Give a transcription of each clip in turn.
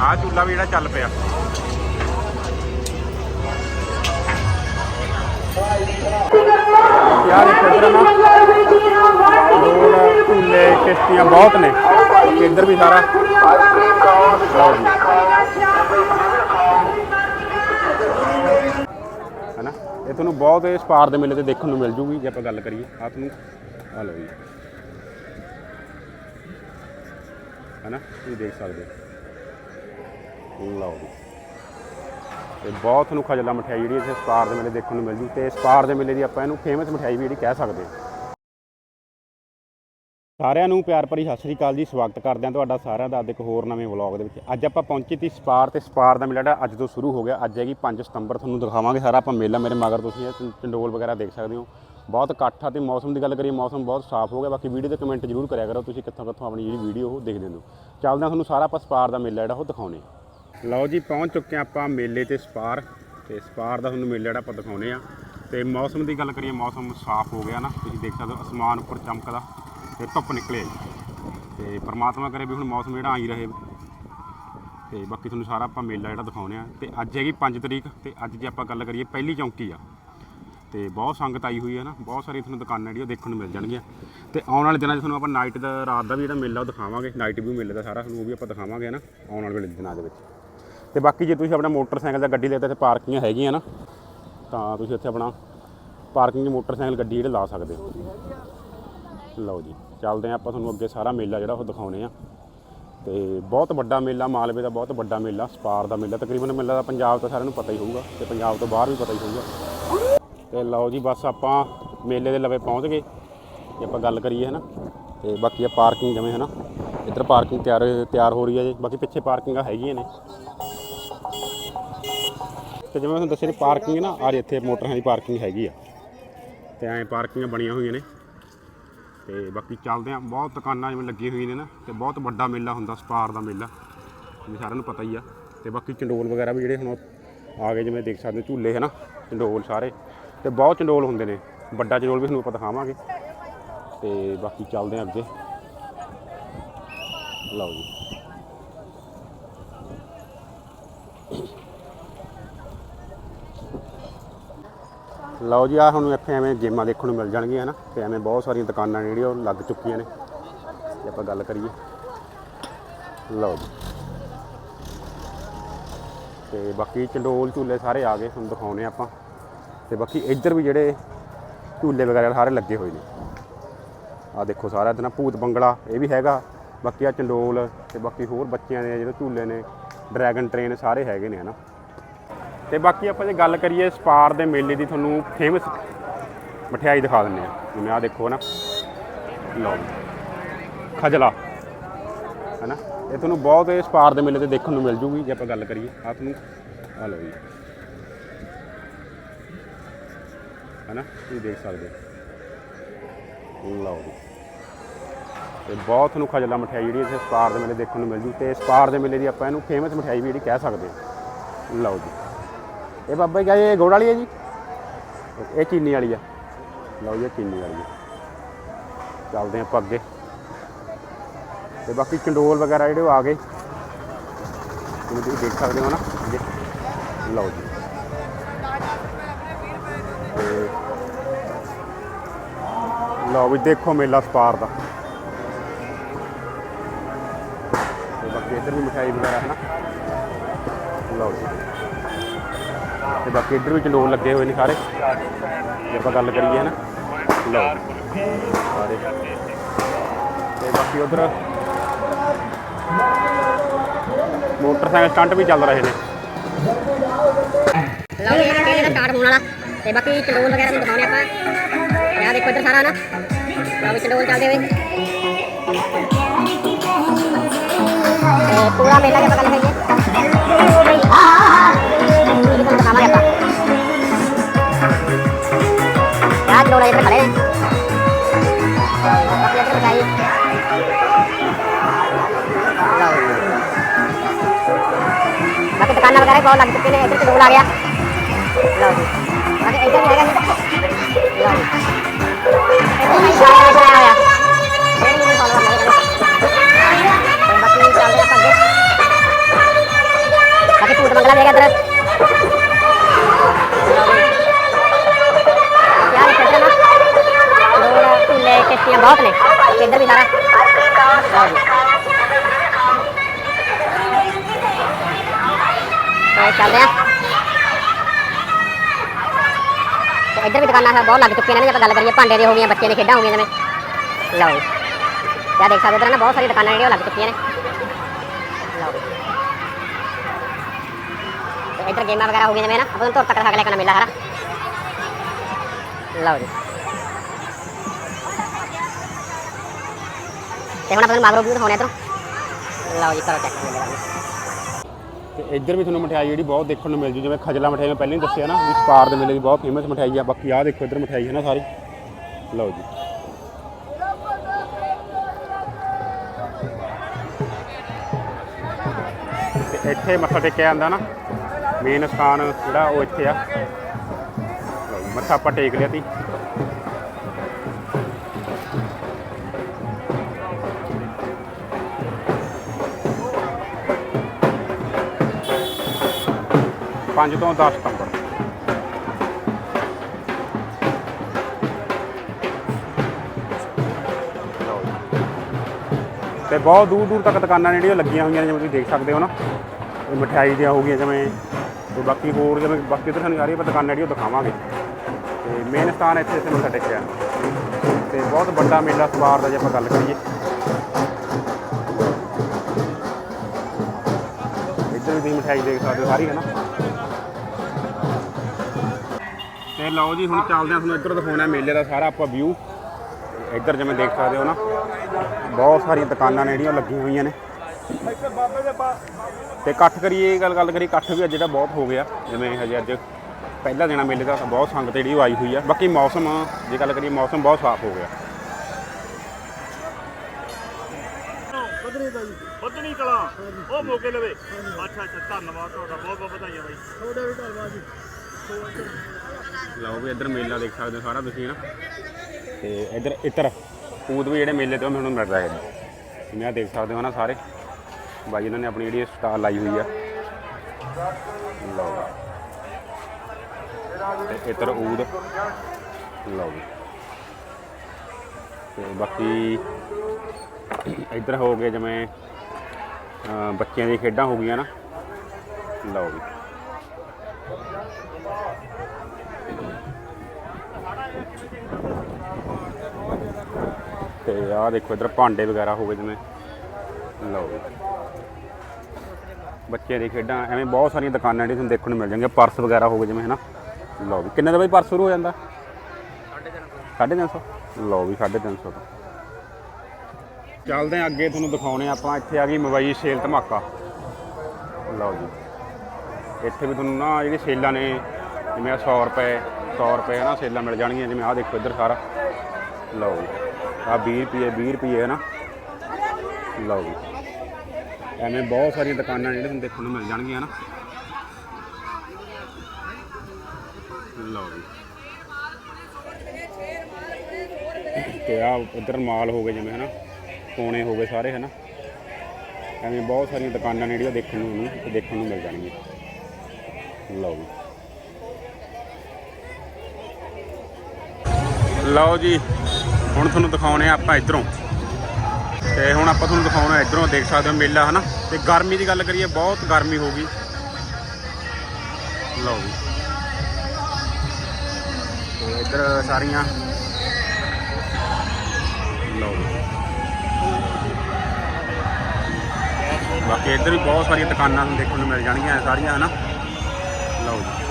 ਆਹ ਚੁੱਲਾ ਵੀ ਜਿਹੜਾ ਚੱਲ ਪਿਆ। ਯਾਰ, ਇੱਕ ਇੱਧਰ ਨਾ। ਰੋਡ ਝੂਲੇ, ਕਿਸ਼ਤੀਆਂ ਬਹੁਤ ਨੇ। ਤੇ ਇੱਧਰ ਵੀ ਸਾਰਾ। ਲਓ ਜੀ ਹੈਨਾ? ਇਹ ਤੁਹਾਨੂੰ ਬਹੁਤ ਇਸ ਪਾਰ ਦੇ ਮੇਲੇ ਤੇ ਦੇਖਣ ਨੂੰ ਮਿਲ ਜੂਗੀ, ਜੇ ਆਪਾਂ ਗੱਲ ਕਰੀਏ। ਆ ਤੁਹਾਨੂੰ ਆ ਲਓ ਜੀ। ਹੈਨਾ? ਤੁਸੀਂ ਦੇਖ ਸਕਦੇ ਹੋ। ਲਓ ਜੀ। ਤੇ ਬਹੁਤ ਤੁਹਾਨੂੰ ਖਜਲਾ ਮਠਿਆਈ ਜਿਹੜੀ ਇੱਥੇ ਸਪਾਰ ਦੇ ਮੇਲੇ ਦੇਖਣ ਨੂੰ ਮਿਲ ਜੂ ਤੇ ਸਪਾਰ ਦੇ ਮੇਲੇ ਦੀ ਆਪਾਂ ਇਹਨੂੰ ਫੇਮਸ ਮਠਿਆਈ ਵੀ ਜਿਹੜੀ ਕਹਿ ਸਕਦੇ ਹਾਂ। ਸਾਰਿਆਂ ਨੂੰ ਪਿਆਰ ਭਰੀ ਸਤਿ ਸ੍ਰੀ ਅਕਾਲ ਜੀ, ਸਵਾਗਤ ਕਰਦੇ ਹਾਂ ਤੁਹਾਡਾ ਸਾਰਿਆਂ ਦਾ ਅੱਜ ਇੱਕ ਹੋਰ ਨਵੇਂ ਵਲੌਗ ਦੇ ਵਿੱਚ। ਅੱਜ ਆਪਾਂ ਪਹੁੰਚੇ ਤੀ ਸਪਾਰ ਤੇ ਸਪਾਰ ਦਾ ਮੇਲਾ ਜਿਹੜਾ ਅੱਜ ਤੋਂ ਸ਼ੁਰੂ ਹੋ ਗਿਆ। ਅੱਜ ਹੈਗੀ 5 ਸਤੰਬਰ, ਤੁਹਾਨੂੰ ਦਿਖਾਵਾਂਗੇ ਸਾਰਾ ਆਪਾਂ ਮੇਲਾ। ਮੇਰੇ ਮਗਰ ਤੁਸੀਂ ਇਹ ਚੰਡੋਲ ਵਗੈਰਾ ਦੇਖ ਸਕਦੇ ਹੋ। ਬਹੁਤ ਇਕੱਠ ਆ ਤੇ ਮੌਸਮ ਦੀ ਗੱਲ ਕਰੀਏ, ਮੌਸਮ ਬਹੁਤ ਸਾਫ਼ ਹੋ ਗਿਆ। ਬਾਕੀ ਵੀਡੀਓ ਦੇ ਕਮੈਂਟ ਜ਼ਰੂਰ ਕਰਿਆ ਕਰੋ। ਤੁਸੀਂ ਕਿੱਥੋਂ ਕਿੱਥੋਂ ਆਪਣੀ ਜਿਹੜੀ ਵੀਡੀਓ ਉਹ ਦੇਖਦੇ ਹੋ। ਚੱਲਦੇ ਹਾਂ ਤੁਹਾਨੂੰ ਸਾਰਾ ਆਪਾਂ ਸਪਾਰ ਦਾ ਮੇਲਾ ਜਿਹੜਾ ਉਹ ਦਿਖਾਉਣੇ ਲਓ ਜੀ, ਪਹੁੰਚ ਚੁੱਕੇ ਹਾਂ ਆਪਾਂ ਮੇਲੇ ਤੇ ਸਪਾਰ। ਤੇ ਸਪਾਰ ਦਾ ਤੁਹਾਨੂੰ ਮੇਲਾ ਜਿਹੜਾ ਆਪਾਂ ਦਿਖਾਉਣੇ ਆ। ਤੇ ਮੌਸਮ ਦੀ ਗੱਲ ਕਰੀਏ, ਮੌਸਮ ਸਾਫ਼ ਹੋ ਗਿਆ ਨਾ। ਤੁਸੀਂ ਦੇਖ ਸਕਦੇ ਹੋ ਅਸਮਾਨ ਉੱਪਰ ਚਮਕਦਾ ਤੇ ਧੁੱਪ ਨਿਕਲੇ ਤੇ ਪ੍ਰਮਾਤਮਾ ਕਰੇ ਵੀ ਹੁਣ ਮੌਸਮ ਜਿਹੜਾ ਆਈ ਰਹੇ। ਤੇ ਬਾਕੀ ਤੁਹਾਨੂੰ ਸਾਰਾ ਆਪਾਂ ਮੇਲਾ ਜਿਹੜਾ ਦਿਖਾਉਣੇ ਆ। ਤੇ ਅੱਜ ਹੈਗੀ 5 ਤਰੀਕ, ਤੇ ਅੱਜ ਜੇ ਆਪਾਂ ਗੱਲ ਕਰੀਏ, ਪਹਿਲੀ ਚੌਂਕੀ ਆ। ਤੇ ਬਹੁਤ ਸੰਗਤ ਆਈ ਹੋਈ ਹੈ ਨਾ। ਬਹੁਤ ਸਾਰੀ ਤੁਹਾਨੂੰ ਦੁਕਾਨਾਂ ਜਿਹੜੀਆਂ ਦੇਖਣ ਨੂੰ ਮਿਲ ਜਾਣਗੀਆਂ। ਤੇ ਆਉਣ ਵਾਲੇ ਦਿਨਾਂ 'ਚ ਤੁਹਾਨੂੰ ਆਪਾਂ ਨਾਈਟ ਦਾ, ਰਾਤ ਦਾ ਵੀ ਜਿਹੜਾ ਮੇਲਾ ਉਹ ਦਿਖਾਵਾਂਗੇ। ਨਾਈਟ ਵੀ ਮੇਲੇ ਦਾ ਸਾਰਾ ਤੁਹਾਨੂੰ ਉਹ ਵੀ ਆਪਾਂ ਦਿਖਾਵਾਂਗੇ ਨਾ। ਆਉਣ ਵਾਲੇ ਦਿਨਾਂ ਦੇ ਵਿੱਚ। ਤੇ ਬਾਕੀ ਜੇ ਤੁਸੀਂ ਆਪਣਾ ਮੋਟਰਸਾਈਕਲ ਜਾਂ ਗੱਡੀ ਲੈ ਤੇ ਇੱਥੇ ਪਾਰਕਿੰਗਾਂ ਹੈਗੀਆਂ ਨਾ, ਤਾਂ ਤੁਸੀਂ ਇੱਥੇ ਆਪਣਾ ਪਾਰਕਿੰਗ ਮੋਟਰਸਾਈਕਲ ਗੱਡੀ ਜਿਹੜੇ ਲਾ ਸਕਦੇ ਹੋ। ਲਓ ਜੀ, ਚੱਲਦੇ ਹਾਂ ਆਪਾਂ ਤੁਹਾਨੂੰ ਅੱਗੇ ਸਾਰਾ ਮੇਲਾ ਜਿਹੜਾ ਉਹ ਦਿਖਾਉਣੇ ਆ। ਤੇ ਬਹੁਤ ਵੱਡਾ ਮੇਲਾ, ਮਾਲਵੇ ਦਾ ਬਹੁਤ ਵੱਡਾ ਮੇਲਾ, ਸਪਾਰ ਦਾ ਮੇਲਾ। ਤਕਰੀਬਨ ਮੇਲਾ ਦਾ ਪੰਜਾਬ ਤਾਂ ਸਾਰਿਆਂ ਨੂੰ ਪਤਾ ਹੀ ਹੋਊਗਾ ਤੇ ਪੰਜਾਬ ਤੋਂ ਬਾਹਰ ਵੀ ਪਤਾ ਹੀ ਹੋਊਗਾ। ਤੇ ਲਓ ਜੀ, ਬਸ ਆਪਾਂ ਮੇਲੇ ਦੇ ਲਵੇ ਪਹੁੰਚ ਗਏ। ਜੇ ਆਪਾਂ ਗੱਲ ਕਰੀਏ ਹਨਾ, ਤੇ ਬਾਕੀ ਆ ਪਾਰਕਿੰਗ ਜਿਵੇਂ ਹਨਾ, ਇੱਧਰ ਪਾਰਕਿੰਗ ਤਿਆਰ ਤਿਆਰ ਹੋ ਰਹੀ ਹੈ ਜੀ। ਬਾਕੀ ਪਿੱਛੇ ਪਾਰਕਿੰਗਾਂ ਹੈਗੀਆਂ ਨੇ। ਤੇ ਜਿਵੇਂ ਤੁਹਾਨੂੰ ਦੱਸਿਆ ਪਾਰਕਿੰਗ ਨਾ ਆ ਇੱਥੇ ਮੋਟਰਾਂ ਦੀ ਪਾਰਕਿੰਗ ਹੈਗੀ ਆ। ਤੇ ਐਂ ਪਾਰਕਿੰਗਾਂ ਬਣੀਆਂ ਹੋਈਆਂ ਨੇ। ਤੇ ਬਾਕੀ ਚੱਲਦੇ ਆ, ਬਹੁਤ ਦੁਕਾਨਾਂ ਜਿਵੇਂ ਲੱਗੀਆਂ ਹੋਈਆਂ ਨੇ ਨਾ, ਤੇ ਬਹੁਤ ਵੱਡਾ ਮੇਲਾ ਹੁੰਦਾ, ਸਪਾਰ ਦਾ ਮੇਲਾ, ਜਿਵੇਂ ਸਾਰਿਆਂ ਨੂੰ ਪਤਾ ਹੀ ਆ। ਤੇ ਬਾਕੀ ਚੰਡੋਲ ਵਗੈਰਾ ਵੀ ਜਿਹੜੇ ਹੁਣ ਆ ਗਏ, ਜਿਵੇਂ ਦੇਖ ਸਕਦੇ ਝੂਲੇ ਹੈ ਨਾ, ਚੰਡੋਲ ਸਾਰੇ। ਤੇ ਬਹੁਤ ਚੰਡੋਲ ਹੁੰਦੇ ਨੇ, ਵੱਡਾ ਚੰਡੋਲ ਵੀ ਤੁਹਾਨੂੰ ਆਪਾਂ ਦਿਖਾਵਾਂਗੇ। ਤੇ ਬਾਕੀ ਚੱਲਦੇ ਆ ਅੱਗੇ। ਲਓ ਜੀ। ਲਓ ਜੀ ਆ ਹੁਣ ਇੱਥੇ ਐਵੇਂ ਗੇਮਾਂ ਦੇਖਣ ਨੂੰ ਮਿਲ ਜਾਣਗੀਆਂ ਨਾ ਤੇ ਐਵੇਂ ਬਹੁਤ ਸਾਰੀਆਂ ਦੁਕਾਨਾਂ ਨੇ ਜਿਹੜੀਆਂ ਉਹ ਲੱਗ ਚੁੱਕੀਆਂ ਨੇ। ਜੇ ਆਪਾਂ ਗੱਲ ਕਰੀਏ। ਲਓ ਜੀ। ਤੇ ਬਾਕੀ ਚੰਡੋਲ ਝੂਲੇ ਸਾਰੇ ਆ ਗਏ, ਤੁਹਾਨੂੰ ਦਿਖਾਉਣੇ ਆਪਾਂ। ਤੇ ਬਾਕੀ ਇੱਧਰ ਵੀ ਜਿਹੜੇ ਝੂਲੇ ਵਗੈਰਾ ਸਾਰੇ ਲੱਗੇ ਹੋਏ ਨੇ। ਆ ਦੇਖੋ ਸਾਰਾ ਇਹਦੇ ਨਾਲ, ਭੂਤ ਬੰਗਲਾ, ਇਹ ਵੀ ਹੈਗਾ। ਬਾਕੀ ਆ ਚੰਡੋਲ ਤੇ ਬਾਕੀ ਹੋਰ ਬੱਚਿਆਂ ਦੇ ਜਿਹੜੇ ਝੂਲੇ ਨੇ, ਡਰੈਗਨ ਟ੍ਰੇਨ ਸਾਰੇ ਹੈਗੇ ਨੇ, ਹਨਾ? ਤੇ ਬਾਕੀ ਆਪਾਂ ਜੇ ਗੱਲ ਕਰੀਏ ਸਪਾਰ ਦੇ ਮੇਲੇ ਦੀ, ਤੁਹਾਨੂੰ ਫੇਮਸ ਮਠਿਆਈ ਦਿਖਾ ਦਿੰਦੇ ਆ ਜਿਵੇਂ ਆ ਦੇਖੋ ਨਾ। ਲਓ ਜੀ। ਖਜਲਾ। ਹੈਨਾ? ਇਹ ਤੁਹਾਨੂੰ ਬਹੁਤ ਇਹ ਸਪਾਰ ਦੇ ਮੇਲੇ ਤੇ ਦੇਖਣ ਨੂੰ ਮਿਲ ਜੂਗੀ, ਜੇ ਆਪਾਂ ਗੱਲ ਕਰੀਏ। ਆ ਤੁਹਾਨੂੰ ਆ ਲਓ ਜੀ। ਹੈਨਾ? ਤੁਸੀਂ ਦੇਖ ਸਕਦੇ ਹੋ। ਲਓ ਜੀ। ਤੇ ਬਹੁਤ ਤੁਹਾਨੂੰ ਖਜਲਾ ਮਠਿਆਈ ਜਿਹੜੀ ਇੱਥੇ ਸਪਾਰ ਦੇ ਮੇਲੇ ਦੇਖਣ ਨੂੰ ਮਿਲ ਜੂ। ਤੇ ਸਪਾਰ ਦੇ ਮੇਲੇ ਦੀ ਆਪਾਂ ਇਹਨੂੰ ਫੇਮਸ ਮਠਿਆਈ ਵੀ ਜਿਹੜੀ ਕਹਿ ਸਕਦੇ ਹਾਂ। ਲਓ ਜੀ। ਇਹ ਬਾਬਾ ਜੀ, ਇਹ ਗੁੜ ਵਾਲੀ ਹੈ ਜੀ? ਇਹ ਚੀਨੀ ਵਾਲੀ ਆ। ਲਓ ਜੀ ਚੀਨੀ ਵਾਲੀ ਆ। ਚੱਲਦੇ ਆਪਾਂ ਅੱਗੇ। ਤੇ ਬਾਕੀ ਚੰਡੋਲ ਵਗੈਰਾ ਜਿਹੜੇ ਉਹ ਆ ਗਏ। ਜਿਵੇਂ ਤੁਸੀਂ ਦੇਖ ਸਕਦੇ ਹੋ ਨਾ ਲਓ ਜੀ। ਤੇ ਲਓ ਵੀ ਦੇਖੋ ਮੇਲਾ ਸਪਾਰ ਦਾ। ਤੇ ਬਾਕੀ ਇੱਧਰ ਵੀ ਮਠਾਈ ਵਗੈਰਾ ਹੈ ਨਾ। ਲਓ ਜੀ। ਤੇ ਬਾਕੀ ਇੱਧਰ ਵੀ ਚੰਡੋਲ ਲੱਗੇ ਹੋਏ ਨੇ ਸਾਰੇ। ਜੇ ਆਪਾਂ ਗੱਲ ਕਰੀਏ ਨਾ ਲਓ। ਸਾਰੇ। ਤੇ ਬਾਕੀ ਉਧਰ ਮੋਟਰਸਾਈਕਲ ਸਟੰਟ ਵੀ ਚੱਲ ਰਹੇ ਨੇ। ਲਓ ਇਹ ਮੇਲੇ ਦਾ ਸਟਾਰਟ ਹੋਣ ਵਾਲਾ। ਤੇ ਬਾਕੀ ਚੰਡੋਲ ਵਗੈਰਾ ਵੀ ਦਿਖਾਉਣੇ ਆਪਾਂ। ਯਾ ਦੇਖੋ ਇੱਧਰ ਸਾਰਾ ਨਾ। ਲਓ ਵੀ ਚੰਡੋਲ ਚੱਲਦੇ ਹੋਏ। ਪੂਰਾ ਮੇਲਾ ਜੇ ਪਤਾ ਲੱਗੇਗੇ ਇਹ ਯਾ ਚੰਡੋਲ ਇੱਧਰ ਖੜੇ ਨੇ ਬਾਕੀ ਇੱਧਰ ਬਚਾਈ ਬਾਕੀ ਦੁਕਾਨਾਂ ਵਗੈਰਾ ਵੀ ਬਹੁਤ ਲੱਗ ਚੁੱਕੇ ਨੇ ਇੱਧਰ ਚੰਡੋਲ ਆ ਗਿਆ ਲਓ ਜੀ ਬਾਕੀ ਇੱਧਰ ਵੀ ਹੈਗਾ ਜੀ ਲਓ ਜੀ ਇੱਧਰ ਵੀ ਸਾਰਾ ਕੁਛ ਆਇਆ ਹੋਇਆ ਇਹ ਝੂਲੇ ਬਹੁਤ ਨੇ। ਤੇ ਇੱਧਰ ਵੀ ਸਾਰਾ ਤੇ ਚੱਲਦੇ ਆ। ਤੇ ਇੱਧਰ ਵੀ ਦੁਕਾਨਾਂ ਬਹੁਤ ਲੱਗ ਚੁੱਕੀਆਂ ਨੇ ਜੇ ਆਪਾਂ ਗੱਲ ਕਰੀਏ ਭਾਂਡੇ ਦੀ ਹੋ ਗਈਆਂ ਬੱਚੇ ਦੀ ਖੇਡਾਂ ਹੋ ਗਈਆਂ ਜਿਵੇਂ। ਲਓ ਜੀ। ਯਾ ਦੇਖ ਸਕਦੇ ਹੋ ਨਾ, ਬਹੁਤ ਸਾਰੀ ਦੁਕਾਨਾਂ ਜਿਹੜੀਆਂ ਉਹ ਲੱਗ ਚੁੱਕੀਆਂ ਨੇ। ਲਓ ਜੀ। ਤੇ ਇੱਧਰ ਗੇਮਾਂ ਵਗੈਰਾ ਹੋ ਗਈਆਂ ਜਿਵੇਂ ਨਾ, ਆਪਾਂ ਨੂੰ ਤੁਰ ਤੱਕ ਦਿਖਾ ਲੈ ਕੇ ਨਾ ਮੇਲਾ ਸਾਰਾ ਲਓ ਜੀ। ਤੇ ਹੁਣ ਆਪਾਂ ਨੂੰ ਮਾਗਰੋ ਵੀ ਦਿਖਾਉਣੇ ਇੱਧਰੋਂ। ਲਓ ਜੀ, ਕਰੋ ਚੈੱਕ ਤੇ ਇੱਧਰ ਵੀ ਤੁਹਾਨੂੰ ਮਠਿਆਈ ਜਿਹੜੀ ਬਹੁਤ ਦੇਖਣ ਨੂੰ ਮਿਲ ਜੂ, ਜਿਵੇਂ ਖਜਲਾ ਮਠਿਆਈ ਮੈਂ ਪਹਿਲਾਂ ਹੀ ਦੱਸਿਆ ਨਾ, ਵੀ ਸਪਾਰ ਦੇ ਮੇਲੇ ਦੀ ਬਹੁਤ ਫੇਮਸ ਮਠਿਆਈ ਆ, ਬਾਕੀ ਆਹ ਦੇਖੋ ਇੱਧਰ ਮਠਿਆਈ ਹੈ ਨਾ ਸਾਰੀ। ਲਓ ਜੀ। ਤੇ ਇੱਥੇ ਮੱਥਾ ਟੇਕਿਆ ਜਾਂਦਾ ਨਾ ਮੇਨ ਸਥਾਨ ਜਿਹੜਾ ਉਹ ਇੱਥੇ ਆ। ਮੱਥਾ ਆਪਾਂ ਟੇਕ ਲਿਆ ਤੀ ਪੰਜ ਤੋਂ 10 ਸਤੰਬਰ ਲਓ ਤੇ ਬਹੁਤ ਦੂਰ ਦੂਰ ਤੱਕ ਦੁਕਾਨਾਂ ਜਿਹੜੀਆਂ ਲੱਗੀਆਂ ਹੋਈਆਂ ਨੇ, ਜਿਵੇਂ ਤੁਸੀਂ ਦੇਖ ਸਕਦੇ ਹੋ ਨਾ। ਇਹ ਮਠਿਆਈ ਦੀਆਂ ਹੋ ਗਈਆਂ, ਜਿਵੇਂ ਤੇ ਬਾਕੀ ਹੋਰ ਜਿਵੇਂ ਬਾਕੀ ਇੱਧਰ ਸਾਨੂੰ ਆ ਰਹੀ ਪਰ ਦੁਕਾਨਾਂ ਜਿਹੜੀਆਂ ਉਹ ਦਿਖਾਵਾਂਗੇ। ਤੇ ਮੇਨ ਸਥਾਨ ਇੱਥੇ ਇੱਥੇ ਮੱਥਾ ਟੇਕਿਆ। ਤੇ ਬਹੁਤ ਵੱਡਾ ਮੇਲਾ ਸਵਾਰ ਦਾ ਜੇ ਆਪਾਂ ਗੱਲ ਕਰੀਏ। ਇੱਧਰ ਵੀ ਤੁਸੀਂ ਮਠਿਆਈ ਦੇਖ ਸਕਦੇ ਹੋ, ਸਾਰੀ ਹੈ ਨਾ। ਤੇ ਲਓ ਜੀ ਹੁਣ ਚੱਲਦੇ ਹਾਂ ਤੁਹਾਨੂੰ ਇੱਧਰ ਦਿਖਾਉਣਾ ਮੇਲੇ ਦਾ ਸਾਰਾ ਆਪਾਂ ਵਿਊ ਇੱਧਰ ਜਿਵੇਂ ਦੇਖ ਸਕਦੇ ਹੋ ਨਾ ਬਹੁਤ ਸਾਰੀਆਂ ਦੁਕਾਨਾਂ ਨੇ ਜਿਹੜੀਆਂ ਲੱਗੀਆਂ ਹੋਈਆਂ ਨੇ। ਤੇ ਇਕੱਠ ਕਰੀਏ ਗੱਲ ਗੱਲ ਕਰੀਏ ਇਕੱਠ ਵੀ ਅੱਜ ਜਿਹੜਾ ਬਹੁਤ ਹੋ ਗਿਆ। ਜਿਵੇਂ ਹਜੇ ਅੱਜ ਪਹਿਲਾ ਦਿਨ ਮੇਲੇ ਦਾ ਬਹੁਤ ਸੰਗਤ ਜਿਹੜੀ ਉਹ ਆਈ ਹੋਈ ਆ। ਬਾਕੀ ਮੌਸਮ ਜੇ ਗੱਲ ਕਰੀਏ ਮੌਸਮ ਬਹੁਤ ਸਾਫ਼ ਹੋ ਗਿਆ। ਬਦਨੀ ਦਾ ਜੀ। ਬੱਦਨੀ ਕਲਾ। ਉਹ ਮੋਕੇ ਲਵੇ ਅੱਛਾ ਅੱਛਾ ਧੰਨਵਾਦ ਤੁਹਾਡਾ ਬਹੁਤ ਬਹੁਤ ਵਧਾਈਆਂ ਬਾਈ। ਤੁਹਾਡਾ ਵੀ ਧੰਨਵਾਦ ਜੀ। ਲਓ ਵੀ ਇੱਧਰ ਮੇਲਾ ਦੇਖ ਸਕਦੇ ਹੋ, ਸਾਰਾ ਤੁਸੀਂ ਨਾ। ਤੇ ਇੱਧਰ ਇੱਧਰ ਪੂਤ ਵੀ ਜਿਹੜੇ ਮੇਲੇ ਤੇ ਉਹ ਮੈਨੂੰ ਮਿਲਦਾ ਰਹੇ ਨੇ ਜਿਵੇਂ ਦੇਖ ਸਕਦੇ ਹੋ ਨਾ ਸਾਰੇ। ਬਾਈ ਇਹਨਾਂ ਨੇ ਆਪਣੀ ਜਿਹੜੀ ਸਟਾਲ ਲਾਈ ਹੋਈ ਆ। ਲਓ ਤੇ ਇੱਧਰ ਊਦ। ਲਓ ਜੀ। ਤੇ ਬਾਕੀ ਇੱਧਰ ਹੋ ਗਏ ਜਿਵੇਂ ਬੱਚਿਆਂ ਦੀ ਖੇਡਾਂ ਹੋ ਗਈਆਂ ਨਾ। ਲਓ ਵੀ ਤੇ ਆਹ ਦੇਖੋ ਇੱਧਰ ਭਾਂਡੇ ਵਗੈਰਾ ਹੋ ਗਏ ਜਿਵੇਂ। ਲਓ ਜੀ। ਬੱਚੇ ਦੀ ਖੇਡਾਂ, ਐਵੇਂ ਬਹੁਤ ਸਾਰੀਆਂ ਦੁਕਾਨਾਂ ਜਿਹੜੀਆਂ ਤੁਹਾਨੂੰ ਦੇਖਣ ਨੂੰ ਮਿਲ ਜਾਣਗੀਆਂ, ਪਰਸ ਵਗੈਰਾ ਹੋ ਗਏ ਜਿਵੇਂ, ਹਨਾ? ਲਓ ਵੀ ਕਿੰਨੇ ਦਾ ਬਈ ਪਰਸ ਸ਼ੁਰੂ ਹੋ ਜਾਂਦਾ? 350 ਲਓ ਵੀ 350 ਤੋਂ ਚੱਲਦੇ ਹਾਂ ਅੱਗੇ, ਤੁਹਾਨੂੰ ਦਿਖਾਉਣੇ ਆਪਾਂ। ਇੱਥੇ ਆ ਗਈ ਮੋਬਾਈਲ ਸੇਲ ਧਮਾਕਾ। ਲਓ ਜੀ। ਇੱਥੇ ਵੀ ਤੁਹਾਨੂੰ ਨਾ ਜਿਹੜੀ ਸੇਲਾਂ ਨੇ, ਜਿਵੇਂ ਆਹ 100 ਰੁਪਏ 100 ਰੁਪਏ ਨਾ ਸੇਲਾਂ ਮਿਲ ਜਾਣਗੀਆਂ, ਜਿਵੇਂ ਆਹ ਦੇਖੋ ਇੱਧਰ ਸਾਰਾ। ਲਓ ਜੀ। ਆ 20 ਰੁਪਏ 20 ਰੁਪਏ ਹੈ ਨਾ ਲਓ ਜੀ। ਐਵੇਂ ਬਹੁਤ ਸਾਰੀਆਂ ਦੁਕਾਨਾਂ ਜਿਹੜੀਆਂ ਤੁਹਾਨੂੰ ਦੇਖਣ ਨੂੰ ਮਿਲ ਜਾਣਗੀਆਂ ਨਾ ਲਓ ਜੀ। ਤੇ ਆ ਇੱਧਰ ਮਾਲ ਹੋ ਗਏ ਜਿਵੇਂ ਹਨਾ, ਸੋਨੇ ਹੋ ਗਏ ਸਾਰੇ ਹਨਾ। ਐਵੇਂ ਬਹੁਤ ਸਾਰੀਆਂ ਦੁਕਾਨਾਂ ਨੇ ਜਿਹੜੀਆਂ ਦੇਖਣ ਨੂੰ ਦੇਖਣ ਨੂੰ ਮਿਲ ਜਾਣਗੀਆਂ। ਲਓ ਜੀ। ਲਓ ਜੀ, ਹੁਣ ਤੁਹਾਨੂੰ ਦਿਖਾਉਣੇ ਆ ਆਪਾਂ ਇਧਰੋਂ। ਤੇ ਹੁਣ ਆਪਾਂ ਤੁਹਾਨੂੰ ਦਿਖਾਉਣਾ ਇਧਰੋਂ, ਦੇਖ ਸਕਦੇ ਹੋ ਮੇਲਾ, ਹਨਾ? ਤੇ ਗਰਮੀ ਦੀ ਗੱਲ ਕਰੀਏ, ਬਹੁਤ ਗਰਮੀ ਹੋ ਗਈ। ਲਓ ਜੀ। ਤੇ ਇੱਧਰ ਸਾਰੀਆਂ। ਲਓ ਜੀ। ਬਾਕੀ ਇੱਧਰ ਵੀ ਬਹੁਤ ਸਾਰੀਆਂ ਦੁਕਾਨਾਂ ਤੁਹਾਨੂੰ ਦੇਖਣ ਨੂੰ ਮਿਲ ਜਾਣਗੀਆਂ, ਸਾਰੀਆਂ, ਹਨਾ? ਲਓ ਜੀ।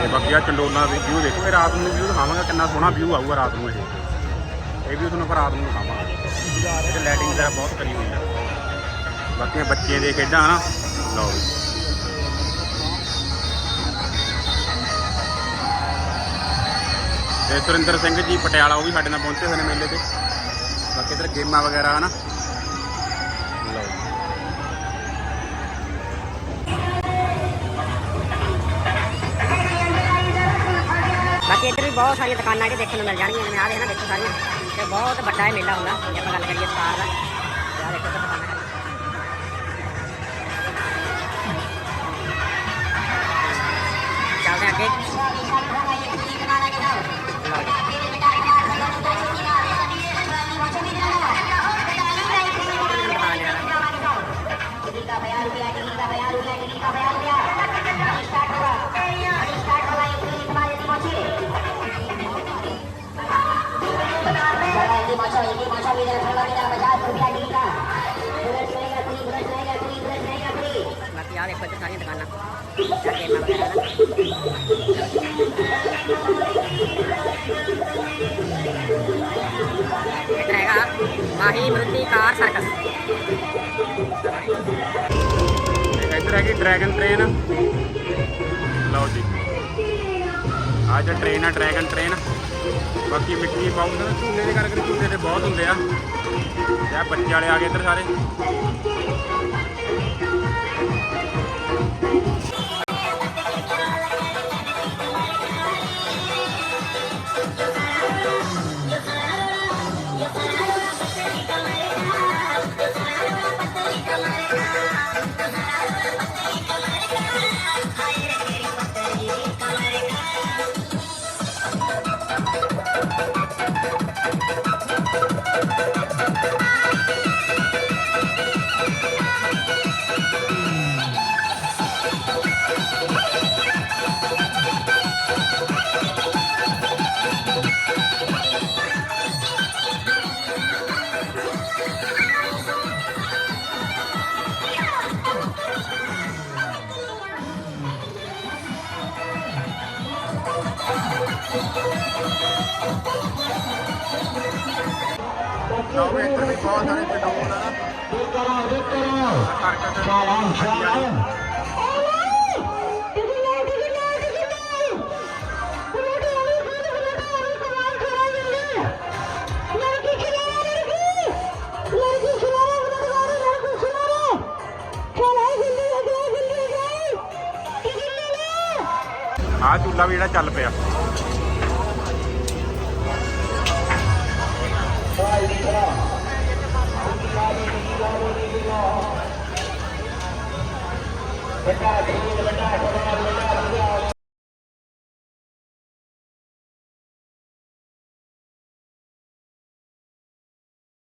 ਤੇ ਬਾਕੀ ਆ ਚੰਡੋਲਾ ਦੇ ਵਿਊ ਦੇਖੋ, ਇਹ ਰਾਤ ਨੂੰ ਵਿਊ ਦਿਖਾਵਾਂਗਾ ਕਿੰਨਾ ਸੋਹਣਾ ਵਿਊ ਆਊਗਾ ਰਾਤ ਨੂੰ ਇਹ। ਇਹ ਵੀ ਤੁਹਾਨੂੰ ਆਪਾਂ ਰਾਤ ਨੂੰ ਦਿਖਾਵਾਂਗੇ। ਤੇ ਲਾਈਟਿੰਗ ਵਗੈਰਾ ਬਹੁਤ ਕਰੀ ਹੋਈ ਹੈ ਬਾਕੀ ਬੱਚੇ ਦੇ ਖੇਡਾਂ ਹਨਾ ਲਓ ਵੀ ਤੇ ਸੁਰਿੰਦਰ ਸਿੰਘ ਜੀ ਪਟਿਆਲਾ, ਉਹ ਵੀ ਸਾਡੇ ਨਾਲ ਪਹੁੰਚੇ ਹੋਏ ਨੇ ਮੇਲੇ ਤੇ। ਬਾਕੀ ਇਧਰ ਗੇਮਾਂ ਵਗੈਰਾ, ਹਨਾ? ਬਹੁਤ ਸਾਰੀਆਂ ਦੁਕਾਨਾਂ ਕੇ ਦੇਖਣ ਨੂੰ ਮਿਲ ਜਾਣਗੀਆਂ, ਜਿਵੇਂ ਆਹ ਦੇਖਣਾ ਦੇਖੋ ਸਾਰੀਆਂ। ਤੇ ਬਹੁਤ ਵੱਡਾ ਇਹ ਮੇਲਾ ਹੁੰਦਾ, ਜੇ ਆਪਾਂ ਗੱਲ ਕਰੀਏ ਸਟਾਰ ਦਾ। ਆਹ ਦੇਖੋ ਦੁਕਾਨਾਂ ਚੱਲਦੇ ਅੱਗੇ। ਇੱਧਰ ਸਾਰੀਆਂ ਦੁਕਾਨਾਂ। ਚਾਰ ਗੇਮਾਂ ਵਗੈਰਾ ਨਾ ਇੱਧਰ ਹੈਗਾ ਮਾਹੀ ਮਰੂਤੀ ਸਰਕਸ ਇੱਧਰ ਹੈਗੀ ਡਰੈਗਨ ਟ੍ਰੇਨ ਲਓ ਜੀ। ਆ ਜੋ ਟ੍ਰੇਨ ਆ ਡਰੈਗਨ ਟ੍ਰੇਨ ਬਾਕੀ ਮਿੱਟੀ ਬਾਕਸ ਦੇ ਝੂਲੇ ਦੇ ਕਰਕੇ ਝੂਲੇ ਤੇ ਬਹੁਤ ਹੁੰਦੇ ਆ। ਤੇ ਆ ਬੱਚੇ ਵਾਲੇ ਆ ਗਏ ਇੱਧਰ ਸਾਰੇ। ਲਓ ਵੀ ਇੱਧਰ ਵੀ ਬਹੁਤ ਸਾਰੇ ਚਟੋਲ ਆ ਆ ਝੂਲਾ ਵੀ ਜਿਹੜਾ ਚੱਲ ਪਿਆ। ไม่ได้ไม่ได้ไม่ได้